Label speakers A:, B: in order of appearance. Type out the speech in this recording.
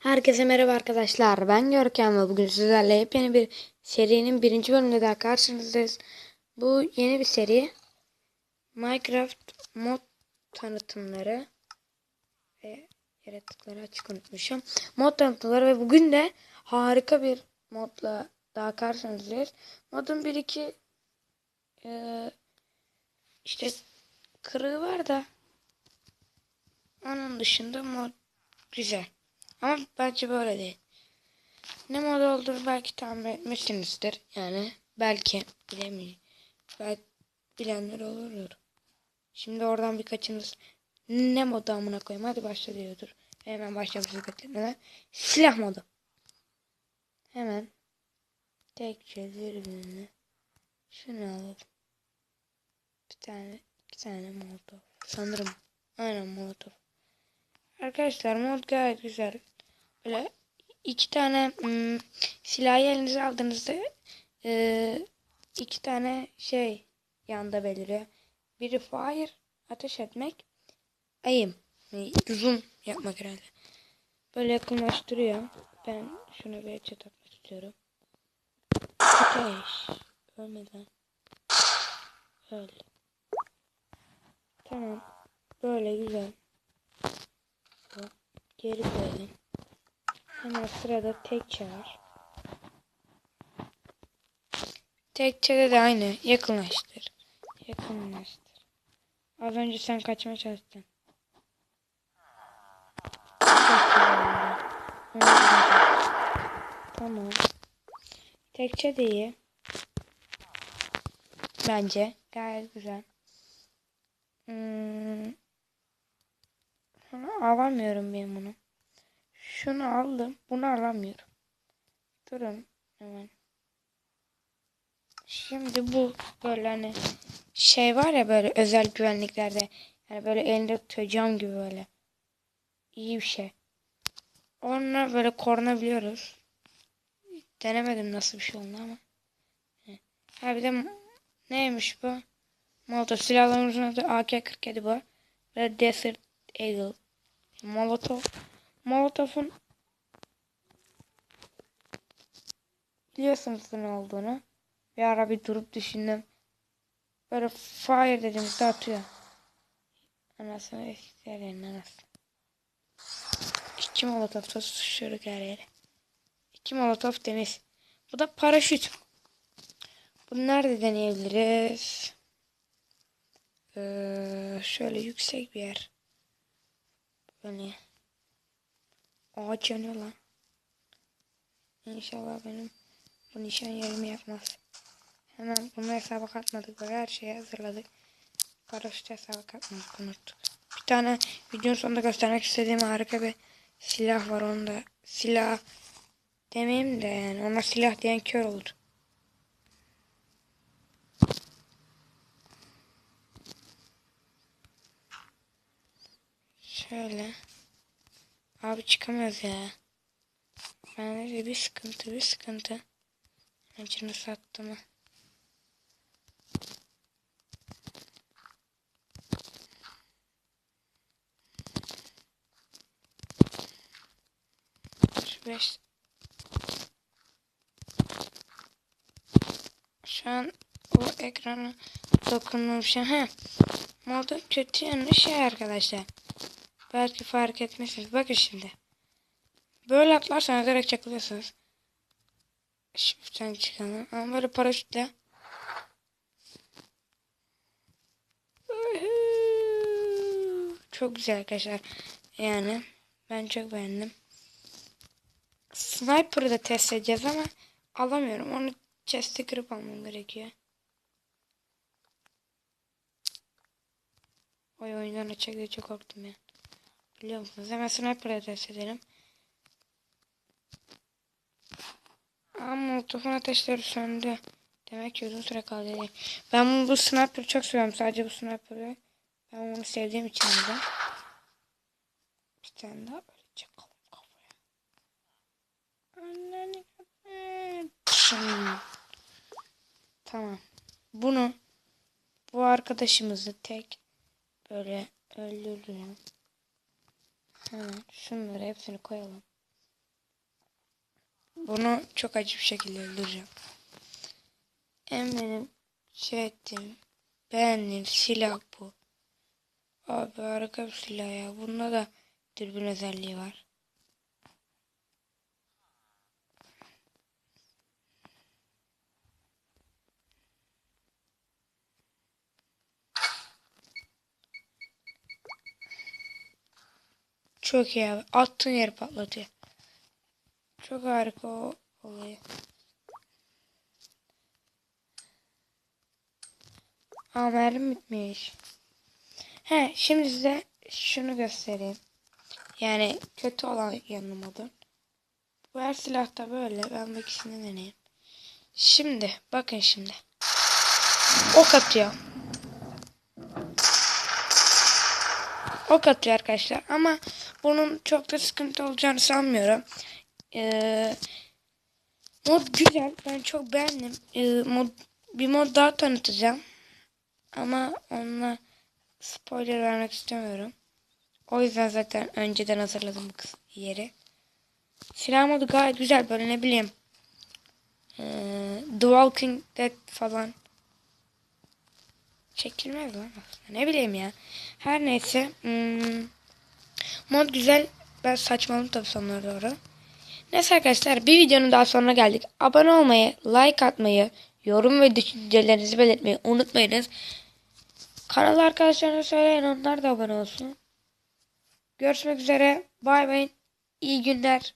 A: Herkese merhaba arkadaşlar. Ben Görkem ve bugün sizlerle yepyeni bir serinin birinci bölümünde daha karşınızdayız. Bu yeni bir seri. Minecraft mod tanıtımları ve yaratıkları açık unutmuşum. Mod tanıtımları ve bugün de harika bir modla daha karşınızdayız. Modun bir iki eee, işte kırığı var da onun dışında mod güzel. Ama bence böyle değil. Ne mod olduğunu belki tahmin etmişsinizdir. Yani belki bilemiyorum. Belki bilenler olur. Şimdi oradan birkaçınız ne modu amına koyayım hadi başla diyordur. Hemen başlamışız bekletmeden. Silah modu. Hemen tek çözür Şunu alalım. Bir tane, iki tane molotof. Sanırım. Aynen molotof. Arkadaşlar mod gayet güzel. Böyle iki tane hmm, silahı elinize aldığınızda e, iki tane şey yanda beliriyor. Biri fire ateş etmek. Aim. Yani zoom yapmak herhalde. Böyle yakınlaştırıyor. Ben şuna bir headshot atmak istiyorum. Ateş. Ölmeden. Öyle. Tamam. Böyle güzel. Geri koyalım. Hemen sırada tekçe var. Tekçede de aynı. Yakınlaştır. Yakınlaştır. Az önce sen kaçmaya çalıştın. Tamam. Tekçe de iyi. Bence. Gayet güzel. Hmm. Şunu alamıyorum ben bunu. Şunu aldım. Bunu alamıyorum. Durun hemen. Şimdi bu böyle hani şey var ya böyle özel güvenliklerde yani böyle elinde tutacağım gibi böyle. İyi bir şey. Onunla böyle korunabiliyoruz. Denemedim nasıl bir şey oldu ama. Ha bir de neymiş bu? Molotov silahlarımızın adı AK-47 bu. Ve Desert Eagle. Molotov. Molotov'un biliyorsunuz ne olduğunu. Bir ara bir durup düşündüm. Böyle fire dediğimizde atıyor. Anasını isteyen anasını. İki molotov tutuşturduk her yere. İki molotov deniz. Bu da paraşüt. Bunu nerede deneyebiliriz? Ee, şöyle yüksek bir yer. Böyle. Ağaç yanıyor lan. İnşallah benim bu nişan yerimi yapmaz. Hemen bunu hesaba katmadık ve her şeyi hazırladık. Paraşüt hesaba katmadık unuttuk. Bir tane videonun sonunda göstermek istediğim harika bir silah var onda. Silah demeyeyim de yani ona silah diyen kör olur. Şöyle. Abi çıkamıyoruz ya. Ben de bir sıkıntı bir sıkıntı. Acını sattı mı? Şu an o ekrana dokunmamışım. Ha. Modun kötü yanı şey arkadaşlar. Belki fark etmezsiniz. Bakın şimdi. Böyle atlarsanız direkt çakılıyorsunuz. Shift'ten çıkalım. Ama böyle paraşütle. Çok güzel arkadaşlar. Yani ben çok beğendim. Sniper'ı da test edeceğiz ama alamıyorum. Onu chest'e kırıp almam gerekiyor. Oy oyundan açacak diye çok korktum ya. Biliyor musunuz? Hemen sniper'ı test edelim. Ama molotofun ateşleri söndü. Demek ki uzun süre kaldı değil. Ben bu sniper'ı çok seviyorum. Sadece bu sniper'ı. Ben onu sevdiğim için de. Bir tane daha böyle çakalım kafaya. Anneni Tamam. Bunu bu arkadaşımızı tek böyle öldürdüm. Hemen şunları hepsini koyalım. Bunu çok acı bir şekilde öldüreceğim. En benim şey ettiğim beğendiğim silah bu. Abi harika bir silah ya. Bunda da dürbün özelliği var. Çok iyi abi. Attığın yeri patlatıyor. Çok harika o olayı. Aa bitmiş. He şimdi size şunu göstereyim. Yani kötü olan yanı modu. Bu her silahta böyle. Ben bu ikisini deneyeyim. Şimdi bakın şimdi. Ok atıyor. Ok atıyor arkadaşlar. Ama bunun çok da sıkıntı olacağını sanmıyorum. Ee, mod güzel. Ben çok beğendim. Ee, mod, bir mod daha tanıtacağım. Ama onunla spoiler vermek istemiyorum. O yüzden zaten önceden hazırladım bu yeri. Silah modu gayet güzel. Böyle ne bileyim. Ee, The Walking Dead falan. Çekilmez lan aslında. Ne bileyim ya. Her neyse. Hmm, mod güzel. Ben saçmaladım tabii sonlara doğru. Neyse arkadaşlar bir videonun daha sonuna geldik. Abone olmayı, like atmayı, yorum ve düşüncelerinizi belirtmeyi unutmayınız. Kanal arkadaşlarına söyleyin onlar da abone olsun. Görüşmek üzere. Bay bay. İyi günler.